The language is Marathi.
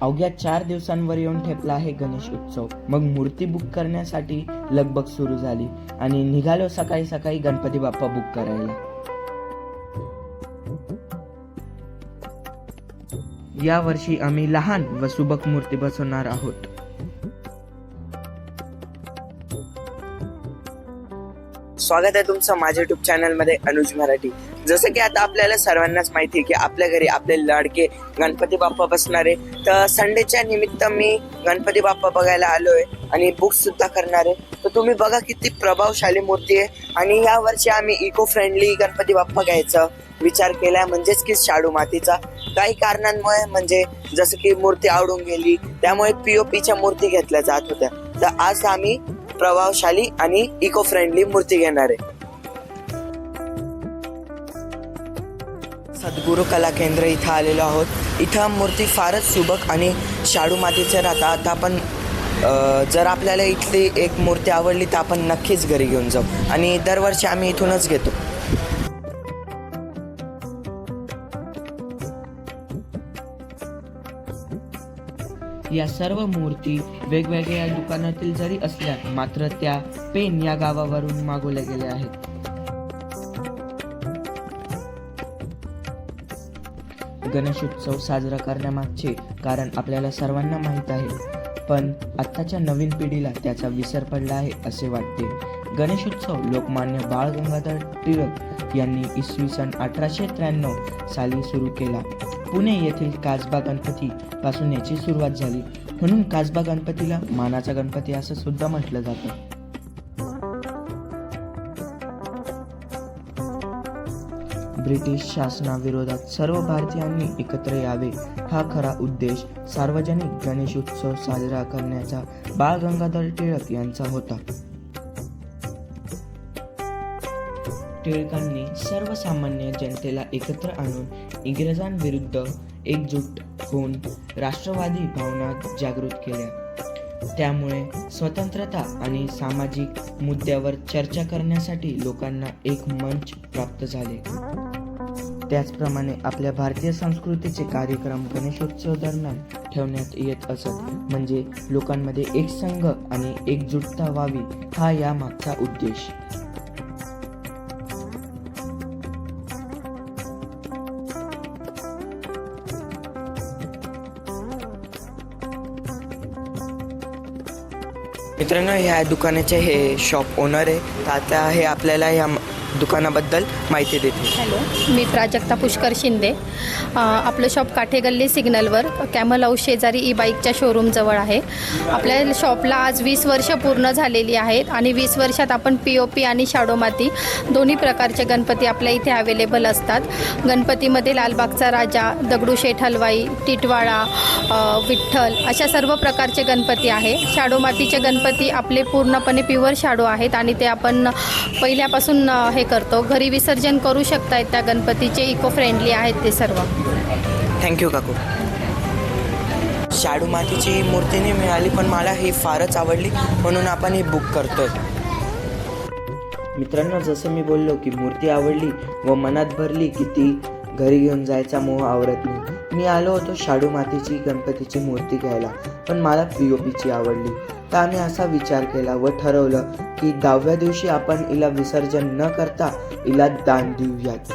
अवघ्या चार दिवसांवर येऊन ठेपला आहे गणेश उत्सव. मग मूर्ती बुक करण्यासाठी लगबग सुरू झाली आणि निघालो सकाळी सकाळी गणपती बाप्पा बुक करायला. या वर्षी आम्ही लहान व सुबक मूर्ती बसवणार आहोत. स्वागत आहे तुमचं माझ्या युट्यूब चॅनलमध्ये अनुज मराठी. जसं की आता आपल्याला सर्वांनाच माहिती आहे की आपल्या घरी आपले लाडके गणपती बाप्पा बसणार आहे. तर संडेच्या निमित्त मी गणपती बाप्पा बघायला आलो आहे आणि बुक्स सुद्धा करणार आहे. तर तुम्ही बघा किती प्रभावशाली मूर्ती आहे. आणि या वर्षी आम्ही इको फ्रेंडली गणपती बाप्पा घ्यायचा विचार केलाय म्हणजेच की शाडू मातीचा. काही कारणांमुळे म्हणजे जसं की मूर्ती आवडून गेली त्यामुळे पीओपीच्या मूर्ती घेतल्या जात होत्या. तर आज आम्ही प्रभावशाली आणि इको फ्रेंडली मूर्ती घेणार. आहे सद्गुरू कला केंद्र इथं आलेलो आहोत. इथं मूर्ती फारच सुबक आणि शाडू मातीचे राहतात. आता आपण जर आपल्याला इथली एक मूर्ती आवडली तर आपण नक्कीच घरी घेऊन जाऊ. आणि दरवर्षी आम्ही इथूनच घेतो. या सर्व मूर्ती वेगवेगळ्या दुकानातील जरी असल्या मात्र त्या पेन या गावावरून मागवल्या गेल्या आहेत. गणेश उत्सव साजरा करण्यामागचे कारण आपल्याला सर्वांना माहीत आहे. पण आत्ताच्या नवीन पिढीला त्याचा विसर पडला आहे असे वाटते. गणेशोत्सव लोकमान्य बाळ गंगाधर टिळक यांनी इसवी सन अठराशे त्र्याण्णव साली सुरू केला. पुणे येथील कासबा गणपती पासून याची सुरुवात झाली. म्हणून कासबा गणपतीला मानाचा गणपती असं सुद्धा म्हटलं जातं. ब्रिटिश शासनाविरोधात सर्व भारतीयांनी एकत्र यावे. हा खरा उद्देश सार्वजनिक गणेश उत्सव साजरा करण्याचा बाळ गंगाधर टिळक यांचा होता. टिळकांनी सर्वसामान्य जनतेला एकत्र आणून इंग्रजांविरुद्ध एकजूट होऊन राष्ट्रवादी भावना जागृत केल्या. त्यामुळे स्वतंत्रता आणि सामाजिक मुद्द्यावर चर्चा करण्यासाठी लोकांना एक मंच प्राप्त झाले. त्याचप्रमाणे आपल्या भारतीय संस्कृतीचे कार्यक्रम गणेशोत्सव दरम्यान ठेवण्यात येत असत. म्हणजे लोकांमध्ये एक संघ आणि एकजुटता व्हावी हा या मागचा उद्देश. मित्रांनो ह्या दुकानाचे हे शॉप ओनर आहे. तर आता हे आपल्याला या दुकानाबद्दल माहिती देते. हॅलो मी प्राजक्ता पुष्कर शिंदे. अ, आपलं शॉप काठेगल्ली सिग्नलवर कॅमल हाऊस शेजारी ई बाईकच्या शोरूमजवळ आहे. आपल्या शॉपला आज वीस वर्ष पूर्ण झालेली आहेत आणि वीस वर्षात आपण पी ओ पी आणि शाडोमाती दोन्ही प्रकारचे गणपती आपल्या इथे अवेलेबल असतात. गणपतीमध्ये लालबागचा राजा दगडूशेठ हलवाई टिटवाळा अ, विठ्ठल अशा सर्व प्रकारचे गणपती आहे. शाडोमातीचे गणपती आपले पूर्णपणे प्युअर शाडो आहेत आणि ते आपण पहिल्यापासून अ, हे करतो. घरी विसर्जन करू शकतायत त्या गणपतीचे. इको फ्रेंडली आहेत ते सर्व. थँक्यू काकू. शाडू मातीची मूर्ती नाही मिळाली पण मला ही फारच आवडली. म्हणून आपण ही बुक करतोय. मित्रांनो जसं मी बोललो की मूर्ती आवडली व मनात भरली की ती घरी घेऊन जायचा मोह आवरत नाही. मी आलो होतो शाडू मातीची गणपतीची मूर्ती घ्यायला. पण मला पी ओ पीची आवडली. त्याने असा विचार केला व ठरवलं की दहाव्या दिवशी आपण हिला विसर्जन न करता हिला दान देऊयात.